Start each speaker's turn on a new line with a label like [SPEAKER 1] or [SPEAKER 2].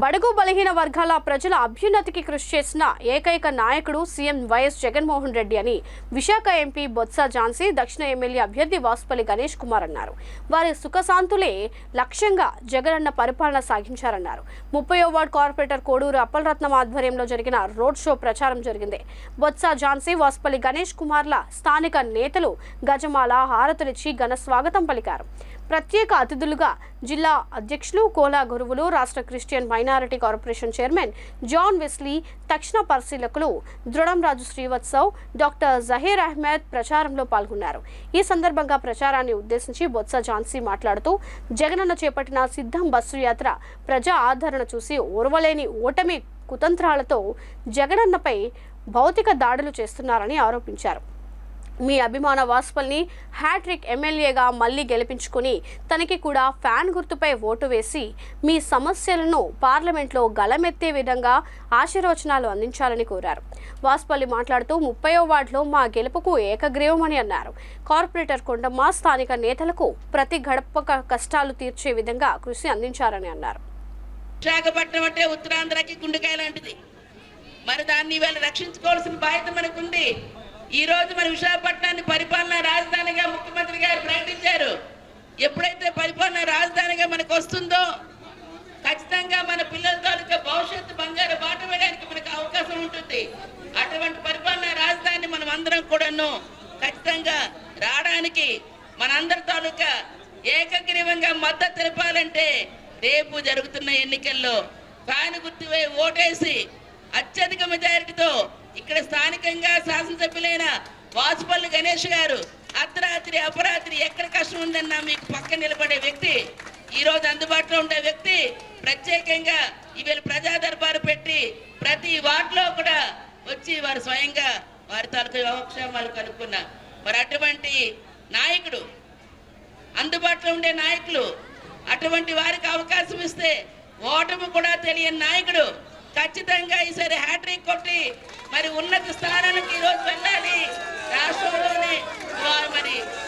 [SPEAKER 1] బడుగు బలహీన వర్గాల ప్రజల అభ్యున్నతికి కృషి చేసిన ఏకైక నాయకుడు సీఎం వైఎస్ జగన్మోహన్ రెడ్డి అని విశాఖ ఎంపీ బొత్స ఝాన్సీ దక్షిణ ఎమ్మెల్యే అభ్యర్థి వాసుపల్లి గణేష్ కుమార్ అన్నారు. వారి సుఖశాంతులే లక్ష్యంగా జగనన్న పరిపాలన సాగించారన్నారు. ముప్పయో వార్డు కార్పొరేటర్ కోడూరు అప్పలరత్నం ఆధ్వర్యంలో జరిగిన రోడ్ షో ప్రచారం జరిగింది. బొత్స ఝాన్సీ వాసుపల్లి గణేష్ కుమార్ల స్థానిక నేతలు గజమాల హారతులిచ్చి ఘన స్వాగతం పలికారు. ప్రత్యేక అతిథులుగా జిల్లా అధ్యక్షులు కోలా గురువులు రాష్ట్ర Christian minority corporation chairman John Wesley తక్షణ పరిశీలకులు దృఢంరాజు శ్రీవత్సవ్ డాక్టర్ జహీర్ అహ్మద్ ప్రచారంలో పాల్గొన్నారు. ఈ సందర్భంగా ప్రచారాన్ని ఉద్దేశించి బొత్స ఝాన్సీ మాట్లాడుతూ జగనన్న చేపట్టిన సిద్ధం బస్సు యాత్ర ప్రజా ఆదరణ చూసి ఓర్వలేని ఓటమి కుతంత్రాలతో జగనన్నపై భౌతిక దాడులు చేస్తున్నారని ఆరోపించారు. మీ అభిమాన వాస్పల్ని హ్యాట్రిక్ ఎమ్మెల్యేగా మళ్ళీ గెలిపించుకుని తనకి కూడా ఫ్యాన్ గుర్తుపై ఓటు వేసి మీ సమస్యలను పార్లమెంట్లో గలమెత్తే విధంగా ఆశీర్వచనాలు అందించాలని కోరారు. వాసుపల్లి మాట్లాడుతూ ముప్పయో వార్డులో మా గెలుపుకు ఏకగ్రీవమని అన్నారు. కార్పొరేటర్ కొండమ్మ స్థానిక నేతలకు ప్రతి గడప కష్టాలు తీర్చే విధంగా కృషి అందించారని అన్నారు.
[SPEAKER 2] విశాఖపట్నం అంటే ఉత్తరాంధ్రకి గుండెకాయ లాంటిది. మరి దాన్ని ఇవాళ రక్షించుకోవాల్సిన బాధ్యత మనకుంది. ఈ రోజు మన విశాఖపట్నాన్ని పరిపాలన రాజధానిగా ముఖ్యమంత్రి గారు ప్రకటించారు ఎప్పుడైతే పరిపాలన రాజధానిగా మనకు వస్తుందో ఖచ్చితంగా మన పిల్లల తాలూకా భవిష్యత్తు బంగారు బాట వేయడానికి మనకు అవకాశం ఉంటుంది. అటువంటి పరిపాలన రాజధాని మనం అందరం కూడాను ఖచ్చితంగా రావడానికి మనందరి తాలూకా ఏకగ్రీవంగా మద్దతు తెలపాలంటే రేపు జరుగుతున్న ఎన్నికల్లో ఫ్యాన్ గుర్తుపై ఓటేసి అత్యధిక మెజారిటీ స్థానికంగా శాసనసభ్యులైన వాసుపల్లి గణేష్ గారు అర్ధరాత్రి అపరాత్రి ఎక్కడ కష్టం ఉందన్నా మీకు పక్కన నిలబడే వ్యక్తి ఈ రోజు అందుబాటులో ఉండే వ్యక్తి ప్రత్యేకంగా ఈవేళ ప్రజా దర్బారు పెట్టి ప్రతి వార్డులో కూడా వచ్చి వారు స్వయంగా వారి తాలూకు యోగక్షేమాలు కనుక్కున్న మరి అటువంటి నాయకుడు అందుబాటులో ఉండే నాయకులు అటువంటి వారికి అవకాశం ఇస్తే ఓటమి కూడా తెలియని నాయకుడు ఖచ్చితంగా ఈసారి హ్యాట్రిక్ కొట్టి మరి ఉన్నత స్థానానికి ఈరోజు